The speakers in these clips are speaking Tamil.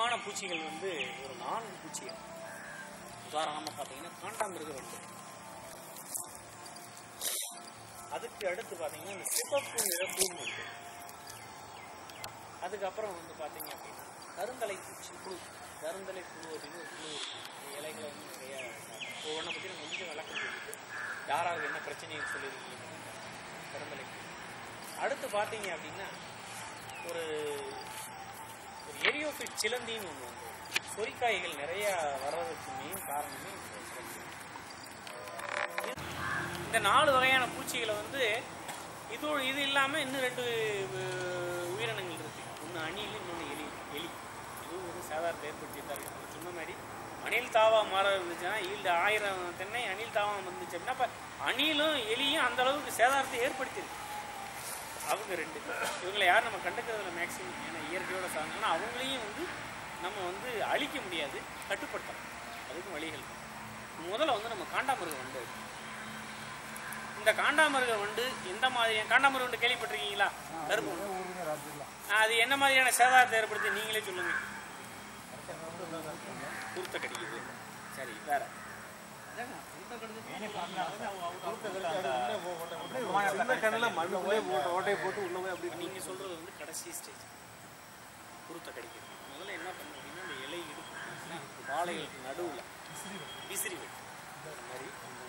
முக்கியமான பூச்சிகள் வந்து ஒரு நான்கு பூச்சிகள். உதாரணமாக பார்த்தீங்கன்னா காண்டாமிருக வண்டு அதுக்கு அடுத்து பார்த்தீங்கன்னா இந்த சிவப்பு நிற பூமி. அதுக்கப்புறம் வந்து பார்த்தீங்க அப்படின்னா கருந்தலை பூச்சி புழு. கருந்தலை புழு அப்படின்னு ஒரு புழு இலைகளை வந்து நிறைய ஒவ்வொன்றை பற்றி நம்ம கொஞ்சம் விளக்கம் சொல்லிட்டு யாராவது என்ன பிரச்சனைன்னு சொல்லியிருக்கீங்க கருந்தலை அடுத்து பார்த்தீங்க அப்படின்னா ஒரு எரியோஃபிட் சிலந்தின்னு ஒன்று வந்து சொரிக்காய்கள் நிறைய வர்றதுக்கு மெயின் காரணமே இந்த சிலந்தி. இந்த நாலு வகையான பூச்சிகளை வந்து இது இது இல்லாமல் இன்னும் ரெண்டு உயிரினங்கள் இருக்கு. ஒன்று அணில் இன்னொன்று எலி எலி. இதுவும் ஒரு சாதாரண ஏற்படுத்தி சொன்ன மாதிரி அணில் தாவா மாற இருந்துச்சுன்னா ஈல்டு ஆயிரம் தென்னை அணில் தாவா வந்துச்சு அப்படின்னா இப்போ அணிலும் எலியும் அந்த அளவுக்கு சேதாரத்தை ஏற்படுத்தியிருக்கு. அவங்க ரெண்டு இவங்களை யாரும் நம்ம கண்டுக்கிறதுல மேக்ஸிமம் ஏன்னா இயற்கையோட ஆனால் அவங்களையும் வந்து நம்ம வந்து அழிக்க முடியாது கட்டுப்படுத்தலாம். அதுக்கும் வழிகள். முதல்ல வந்து நம்ம காண்டாமிருக வண்டு. இந்த காண்டாமிருக வண்டு எந்த மாதிரியான காண்டாமிருக வண்டு கேள்விப்பட்டிருக்கீங்களா? கருப்பு அது என்ன மாதிரியான சேதாரத்தை ஏற்படுத்தி? நீங்களே சொல்லுங்க. குருத்த கடிக்குது சரி வேற சின்ன கண்ணுல மண்ணுக்குள்ளே போட்டு ஓட்டையை போட்டு உள்ள போய் அப்படி நீங்கள் சொல்கிறது வந்து கடைசி ஸ்டேஜ் குருத்த கடிக்கிறது முதல்ல என்ன பண்ண அப்படின்னா அந்த இலை இடுப்பு இருக்குல்ல, இந்த வாழைகளுக்கு நடுவுல விசிறி வெட்டு இந்த மாதிரி அந்த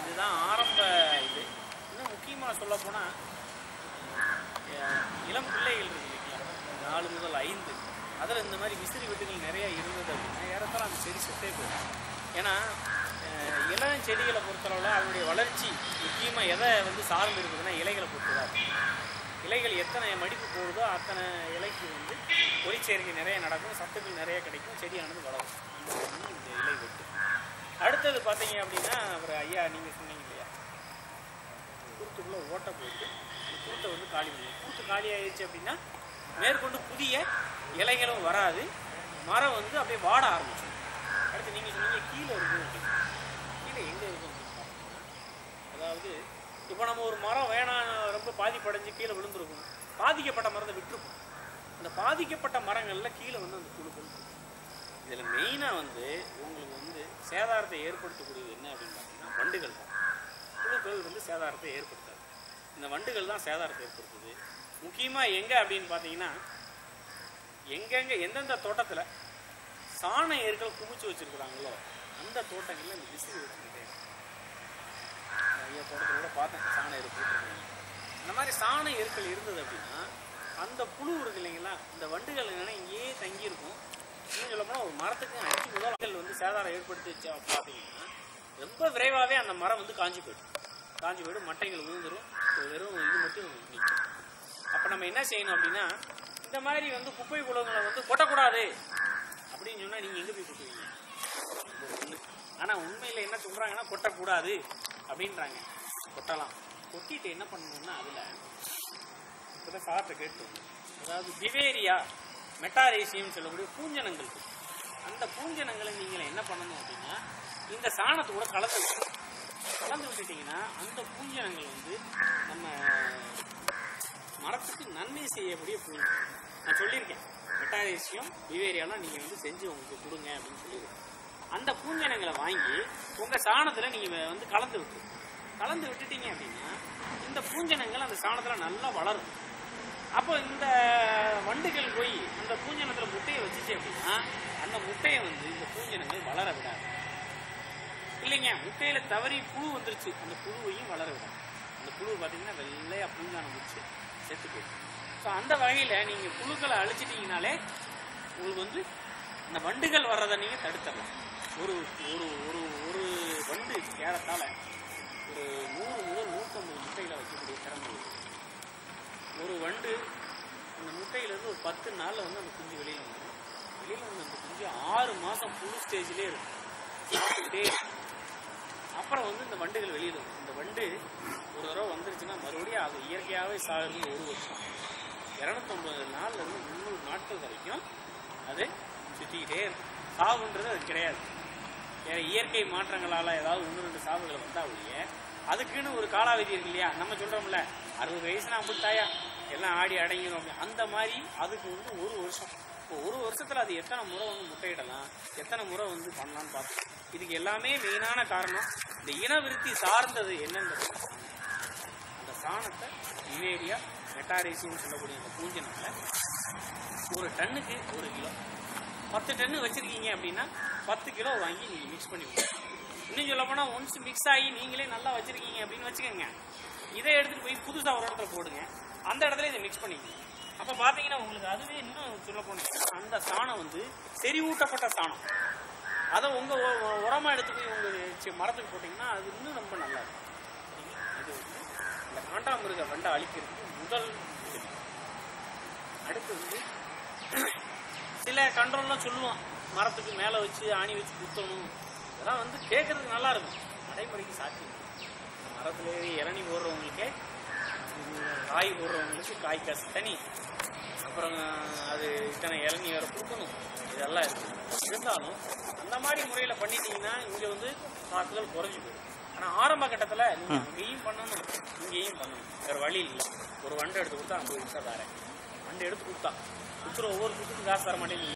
இதுதான் ஆரம்ப இது. இன்னும் முக்கியமாக சொல்ல போனால் இளம் பிள்ளைகள் இருக்கு நாலு முதல் ஐந்து. அதில் இந்த மாதிரி விசிறி வெட்டுகள் நிறையா இருந்தது அப்படின்னா ஏறத்தாழ அந்த செடி செத்தே போயிடும். ஏன்னா இளம் செடிகளை பொறுத்தளவில் அதனுடைய வளர்ச்சி முக்கியமாக எதை வந்து சார்ந்து இருக்குதுன்னா இலைகளை பொறுத்துதான். இலைகள் எத்தனை மடிப்பு போடுதோ அத்தனை இலைக்கு வந்து ஒளிச்சேர்க்கை நிறைய நடக்கும் சத்துக்கள் நிறைய கிடைக்கும் செடியானது வளரும். இந்த இலை வெட்டு. அடுத்தது பார்த்தீங்க அப்படின்னா ஒரு ஐயா நீங்கள் சொன்னீங்க இல்லையா? குருத்துக்குள்ளே ஓட்டை போட்டு அந்த குருத்தை வந்து காலி பண்ணும் குருத்து காலி ஆயிடுச்சு அப்படின்னா மேற்கொண்டு புதிய இலைகளும் வராது. மரம் வந்து அப்படியே வாட ஆரம்பிச்சிடும். அடுத்து நீங்கள் சொன்னீங்க கீழே இருக்கும் அப்படின்னு. கீழே எங்கே இருக்கும் அதாவது இப்போ நம்ம ஒரு மரம் வேணாம் ரொம்ப பாதிப்படைஞ்சு கீழே விழுந்துருக்கும். பாதிக்கப்பட்ட மரத்தை விட்டுருக்கும். அந்த பாதிக்கப்பட்ட மரங்களில் கீழே வந்து அந்த குழு கொண்டு இதில் மெயினாக வந்து உங்களுக்கு வந்து சேதாரத்தை ஏற்படுத்தக்கூடியது என்ன அப்படின்னு பார்த்தீங்கன்னா வண்டுகள் தான். குழுக்கள் வந்து சேதாரத்தை ஏற்படுத்தாது. இந்த வண்டுகள் தான் சேதாரத்தை ஏற்படுத்துது. முக்கியமாக எங்கே அப்படின்னு பார்த்தீங்கன்னா எங்கெங்கே எந்தெந்த தோட்டத்தில் சாண ஏர்கள் குமிச்சு வச்சுருக்குறாங்களோ அந்த தோட்டங்களில் இந்த விசிறி வச்சுக்கிட்டே நிறைய தோட்டத்தில் கூட பார்த்தேன் சாண எரு இந்த மாதிரி சாண எருக்கள் இருந்தது அப்படின்னா அந்த புழு இருக்கு இல்லைங்களா இந்த வண்டுகள் என்னென்னா இங்கேயே தங்கியிருக்கும். இன்னும் சொல்ல போனால் ஒரு மரத்துக்கு அஞ்சு முதல்கள் வந்து சேதாரம் ஏற்படுத்திச்சு பார்த்தீங்கன்னா ரொம்ப விரைவாகவே அந்த மரம் வந்து காஞ்சி போயிடும். காஞ்சி போயிடும் மட்டைகள் விழுந்துரும் வெறும் இது மட்டும் நிற்கும் அப்போ நம்ம என்ன செய்யணும் அப்படின்னா இந்த மாதிரி வந்து குப்பை குளங்களை வந்து கொட்டக்கூடாது அப்படின்னு சொன்னால் நீங்கள் எங்கே போய் கொட்டுவீங்க? ஒன்று ஆனால் உண்மையில் என்ன சொல்கிறாங்கன்னா கொட்டக்கூடாது அப்படின்றாங்க. கொட்டலாம். கொட்டிட்டு என்ன பண்ணணும்னா அதில் இப்போ சார்ட்ட கேட்டோம். அதாவது பிவேரியா மெட்டாரேசியம் சொல்லக்கூடிய பூஞ்சனங்கள் அந்த பூஞ்சனங்களை நீங்கள் என்ன பண்ணணும் அப்படின்னா இந்த சாணத்தை கூட கலந்து கலந்து விட்டுட்டீங்கன்னா அந்த பூஞ்சனங்கள் வந்து நம்ம நன்மை செய்யக்கூடிய பூஞ்சனம் நான் சொல்லியிருக்கேன். மெட்டாரேசியம் பிவேரியாலாம் நீங்கள் வந்து செஞ்சு உங்களுக்கு கொடுங்க அப்படின்னு சொல்லியிருக்கேன். அந்த பூஞ்சனங்களை வாங்கி உங்கள் சாணத்தில் நீங்கள் வந்து கலந்து விட்டு கலந்து விட்டுட்டீங்க அப்படின்னா இந்த பூஞ்சனங்கள் அந்த சாணத்தில் நல்லா வளரும். அப்போ இந்த வண்டுகள் போய் அந்த பூஞ்சனத்தில் முட்டையை வச்சுச்சு அப்படின்னா அந்த முட்டையை வந்து இந்த பூஞ்சனங்கள் வளர விடாது. இல்லைங்க முட்டையில் தவறி புழு வந்துருச்சு. அந்த புழுவையும் வளர விடாது. அந்த புழு பார்த்தீங்கன்னா வெள்ளையாக பூஞ்சானம் முடிச்சு செத்து போயிடும். ஸோ அந்த வகையில் நீங்கள் புழுக்களை அழிச்சிட்டிங்கனாலே உங்களுக்கு வந்து இந்த வண்டுகள் வர்றதை நீங்கள் தடுத்துடலாம். ஒரு ஒரு ஒரு ஒரு வண்டு ஏறத்தாழ ஒரு நூறு முதல் நூற்றம்பது முட்டைகளை வைக்கக்கூடிய திறமை ஒரு வண்டு அந்த முட்டையிலேருந்து ஒரு பத்து நாளில் வந்து அந்த குஞ்சு வெளியில் வந்துடும் வெளியில் வந்து அந்த குஞ்சு ஆறு மாதம் புழு ஸ்டேஜ்லேயே இருக்கும். இருக்கும். அப்புறம் வந்து இந்த வண்டுகள் வெளியில் வரும். இந்த வண்டு ஒரு தடவை வந்துருச்சுன்னா மறுபடியும் அது இயற்கையாகவே சாகுறது ஒரு வருஷம். இரநூத்தொம்பது நாள்ல இருந்து முந்நூறு நாட்கள் வரைக்கும் அது சுற்றிக்கிட்டே இருக்கும் சாவுன்றது அது கிடையாது. வேற இயற்கை மாற்றங்களால் ஏதாவது ஒன்று ரெண்டு சாவுகள் வந்தால் ஒழிய அதுக்குன்னு ஒரு காலாவதி இருக்கு இல்லையா? நம்ம சொல்றோம்ல அறுபது வயசுனா அம்பிட்டாயா எல்லாம் ஆடி அடங்கிடும் அப்படி அந்த மாதிரி அதுக்கு வந்து ஒரு வருஷம். இப்போ ஒரு வருஷத்துல அது எத்தனை முறை வந்து முட்டையிடலாம் எத்தனை முறை வந்து பண்ணலாம்னு பார்த்தோம் இதுக்கு எல்லாமே மெயினான காரணம் இந்த இனவிருத்தி சார்ந்தது என்னன்றது. அந்த சாணத்தை யுவேரியா மெட்டாரேசின்னு சொல்லக்கூடிய இந்த பூஞ்சனால ஒரு டன்னுக்கு ஒரு கிலோ. பத்து டன்னு வச்சுருக்கீங்க அப்படின்னா பத்து கிலோ வாங்கி நீங்கள் மிக்ஸ் பண்ணி விடுங்க இன்னும் சொல்ல போனால் ஒன்ஸ் மிக்ஸ் ஆகி நீங்களே நல்லா வச்சுருக்கீங்க அப்படின்னு வச்சுக்கோங்க. இதை எடுத்துகிட்டு போய் புதுசாக ஒரு இடத்துல போடுங்க. அந்த இடத்துல இதை மிக்ஸ் பண்ணிக்கோங்க. அப்போ பார்த்தீங்கன்னா உங்களுக்கு அதுவே இன்னும் சொல்ல போனீங்கன்னா அந்த சாணம் வந்து செறிவூட்டப்பட்ட சாணம். அதை உங்கள் உரமாக எடுத்து போய் உங்கள் மரத்துக்கு போட்டிங்கன்னா அது இன்னும் ரொம்ப நல்லா இருக்கும். காண்டாமிருக வண்டை அழிக்கிறதுக்கு முதல் அடுத்து வந்து சில கண்ட்ரோல்லாம் சொல்லுவான். மரத்துக்கு மேலே வச்சு ஆணி வச்சு குத்தணும். இதெல்லாம் வந்து கேட்கறதுக்கு நல்லா இருக்கும். நடைமுறைக்கு சாத்தியம் மரத்துல ஏறி இளநி போடுறவங்களுக்கே காய் போடுறவங்களுக்கு காய் காசு தனி. அப்புறம் அது இத்தனை இளநி வேற கொடுக்கணும். இதெல்லாம் இருக்கு. இருந்தாலும் அந்த மாதிரி முறையில் பண்ணிட்டீங்கன்னா இங்கே வந்து தாக்குதல் குறைஞ்சி போயிடும். ஆனால் ஆரம்ப கட்டத்தில் அங்கேயும் பண்ணணும் இங்கேயும் பண்ணணும். வேறு வழி இல்லை. ஒரு வண்டை எடுத்து கொடுத்தா ஐம்பது நிமிஷம் தரேன் வண்டை எடுத்து கொடுத்தா. குத்துற ஒவ்வொரு குத்துக்கும் காசு தர மாட்டேங்குது.